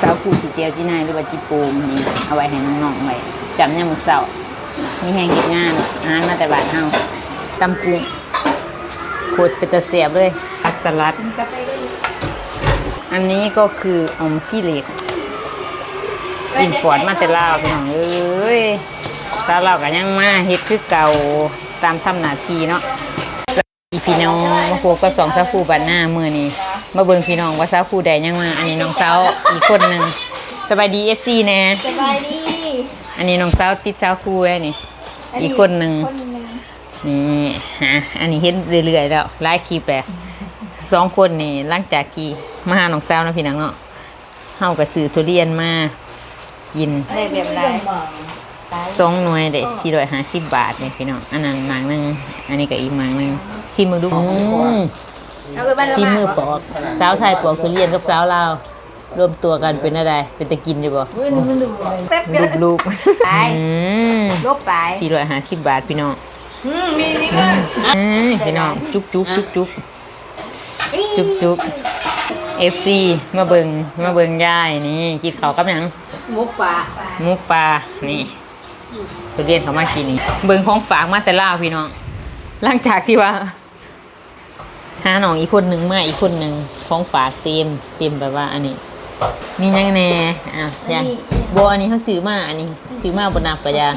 สาวผู้สีเจียวจีนายหรือว่าจีปูมนี่เอาไว้ให้น้องๆไว้จำยามมื้อเช้ามีแห้งเฮ็ดงานอาหารมาแต่บานเฮาตำกุ้งโคตรเป็นตะเสียบเลยผักสลัด อันนี้ก็คืออมขี้เหล็กกินฟอดมาแต่ลาวพี่น้องเอ้ยสาวลาวก็ยังมาเฮ็ดคือเก่าตามทำหน้าที่เนาะอีพี่น้องมาพบกับสองสาวคู่บ้านหน้ามือนี้ มาเบิ่งพี่น้องว่าสาวคู่ใดยังมา อันนี้น้องสาวอีกคนหนึงสบายดี FC แน่สบายดีอันนี้น้องสาวติดสาวคู่ไว้นี่ อีกคนหนึ่งคนหนึ่งนี่ฮะอันนี้เห็นเรื่อยๆแล้วไลฟ์คลิปแหละสองคนนี่หลังจากกี่มาหาน้องสาวเนาะพี่น้องเนาะเฮาก็ซื้อทุเรียนมากินได้แบบไรสองหน่วยได้สี่ร้อยห้าสิบบาทเนี่ยพี่น้องอันนั้นหมางหนึงอันนี้ก็อีกหมางหนึงชิมมือดูอืม เอาไปบ้านเราชิมมือปอกสาวไทยปอกทุเรียนกับสาวลาวรวมตัวกันเป็นอะไรเป็นตะกินอยู่บ่แป๊บเดียวลูกไปๆอืมลบไปสี่ร้อยห้าสิบบาทพี่น้องอืมมีนี่ก็อืมพี่น้องจุกจุกจุกจุกจุกจุกเอฟซีมาเบิงมาเบิงยายนี่กินข้าวกับหยังมุกปลาหมูปลานี่ทุเรียนเขามากินนี่เบิงของฝากมาแต่ลาวพี่น้องหลังจากที่ว่า หาหนองอีกคนหนึ่งมาอีกคนหนึ่งของฝากเต็มเต็มแบบว่า อันนี้ มีหยังแน่อะยังโบอันนี้เขาซื้อมาอันนี้ซื้อมาบนนับกระยา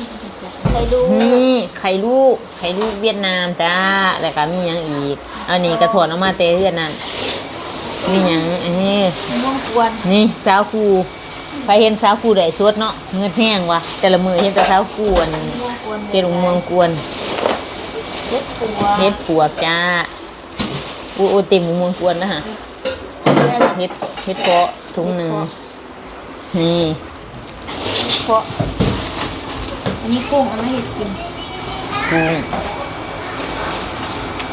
ใครดูนี่ไข่ลูกไข่ลูกเวียดนามจ้าแล้วก็มีหยังอีก อันนี้กระถวนออกมาเตเพื่อนนั่นมีหยังอันนี้ม่วงกวนนี่สาวคูไปเห็นสาวคูได้สดเนาะเงินแห้งวะแต่ละมือเห็นแต่สาวคูอันม่วงกวนเป็นเมืองกวนเล็ดตัวเฮ็ดปวกจ้า อูอูเต็มเมืองกวนนะฮะเฮ็ดเฮ็ดเพาะถุงหนึ่งนี่เพราะอันนี้กุ้งเอามาให้กินกุ้ง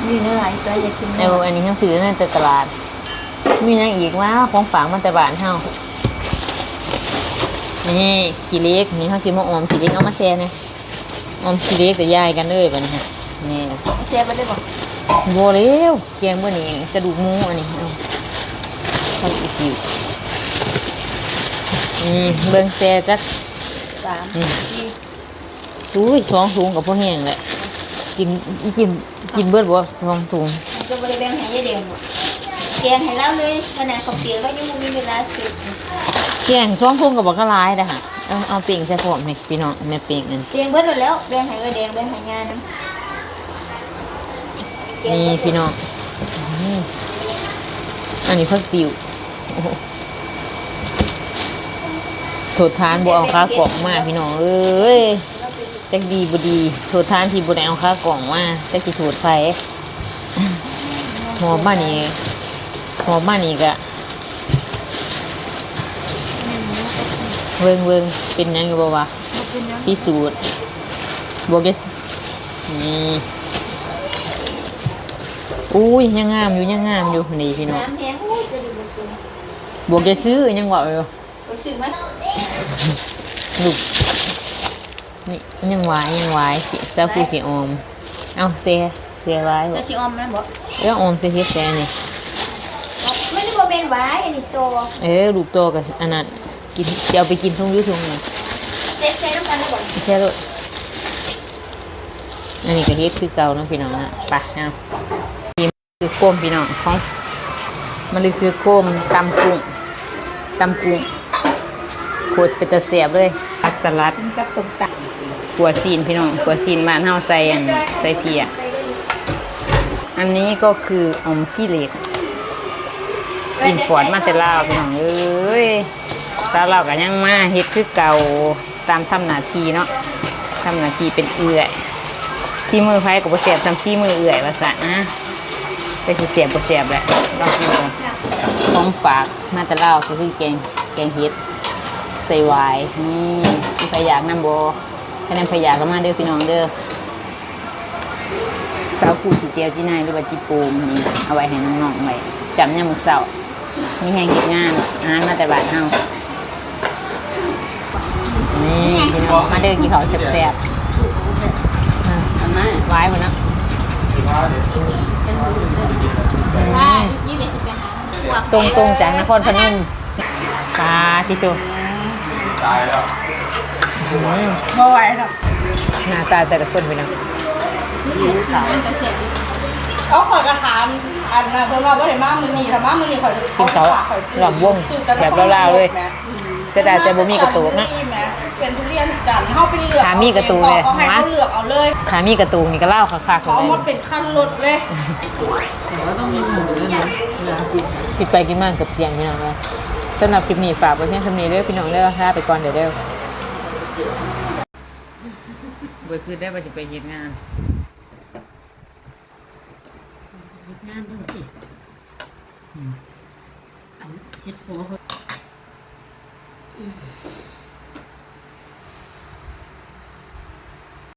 มีเนื้ออะไรก็อยากกินเอาอันนี้เขาซื้อในตลาด มีหยังอีกว่าของฝากมันแต่บ้านเฮานี่ขี้เล็กนี่เขาสิมาออมขี้เล็กเอามาแช่เนี่ยออมขี้เล็กแต่ยายกันเลยบัดนี้ฮะ นี่แช่ไปได้ป่ะโบเร็วแกงบ่นี่กระดูกหมูอันนี้เอาเข้าอีกอยู่อืมเบิ่งแช่จักสามอืมอุ้ยสองถุงกับพ่อแห้งแหละกินอีกินกินเบิดบ่สองถุงจะบริเวณหายายเดียวหมดแกงให้แล้วเลยขนาดเขาเปียกแล้วยังไม่มีเวลาสุดแกงสองถุงกับบ่กะลายเด้อค่ะเอาเอาเป่งใส่พร้อมให้พี่น้องแม่เป่งนั่นเตียงเบิดหมดแล้วแบงให้ก็แดงแบงให้งานนะ นี่พี่น้องอันนี้ผักติวโถดทานบ่เอาค่ากล่องมาพี่น้องเอ้ยจักดีบดีโถดทานที่บ่ได้เอาค่ากล่องมาจักสิโถดไผหมอมมานนี่หมอมมานนี่ก็เวิงเวิงเป็นยังอยู่บ่วะพิสูจน์บ่เกสนี่ อุ้ยยังงามอยู่ยังงามอยู่นี่พี่น้องน้ำแห้งอู้จะดูบุษบ่เกซื้อยังว่าอยู่บุษมันลูกนี่ยังหวายยังหวายสิซาคูสิออมเอาเซเซไว้บ่จะชิอมนะบอกเอ้ออมเซเฮ็ดแซนี่ไม่ได้บอกแบงไว้อันนี้โตเอ้ลูกโตกับอันนั้นกินจะเอาไปกินทุ่งอยุทุ่งนี่เจ๊ใช้น้ำตาลแล้วบอกแค่รถอันนี้ก็เฮ็ดคือเก่าเนาะพี่น้องนะไปเอานี่ คือโคมพี่น้องของมันเลยคือโคมตำกุ้งตำกุ้งโคตรเป็นตะเสียบเลยผักสลัดกับสมตักขัวซีนพี่น้องขัวซีนบ้านเฮาใส่อันใส่เพียอันนี้ก็คืออมขี้เหล็กกินฟอดมาแต่ลาวพี่น้องเอ้ยสาวลาวก็ยังมาเฮ็ดคือเก่าตามทำหน้าทีเนาะทำหน้าทีเป็นเอื่อยซีมือไผก็บ่เสียบทำซีมือเอื่อยว่าซะนะ แต่สิเสียบบ่เสียบแหละลองดูก่อนของฝากมาแต่ลาวก็คือแกงแกงเฮ็ดใส่หวายนี่ที่ใครอยากนำบ่คะแนนใครอยากก็มาเด้อพี่น้องเด้อสาวผู้สีเจียวจีนายหรือว่าจีปูมนี่เอาไว้ให้น้องๆไว้จำยามมื้อเช้ามีแห้งเฮ็ดงานอาหารมาแต่บานเฮานี่พี่น้องมาเด้อกินข้าวแซ่บๆอันนั้นไว้บ่เนาะ ถ้ายี่เบ็ดจะไปหาพวกส่งตรงจากนครพนมปลาพี่โจตายแล้วอืมบ่ไหวหรอกหน้าตาแต่ละคนพี่น้องมันก็เสียเขาขอยกระถามอันนะเพิ่นว่าบ่ได้มามื้อนี้ถ้ามามื้อนี้ข่อยกินเขาหล่อมวงแบบเล่าๆเลยเสียดายแต่บ่มีกระตูกนะ เป็นทุเรียนจันทร์เฮาไปเลือกหามีกระตูกเลยเขาให้มาเขาเลือกเอาเลยถ้ามีกระตูงนี่ก็เล่าคักๆเขาเลเอาหมยดเป็นขั้นรถเลยกินไปกินมาเกับเตียงพี่น้องเลยสำหรับคลิปนี้ฝากไว้เพียงเท่านี้เด้อพี่น้องเด้อลาไปก่อนเดี๋ยวเด้อเบื่อคืนได้ว่าจะไปเฮ็ดงานงานดูสิอันเฮ็ดโฟ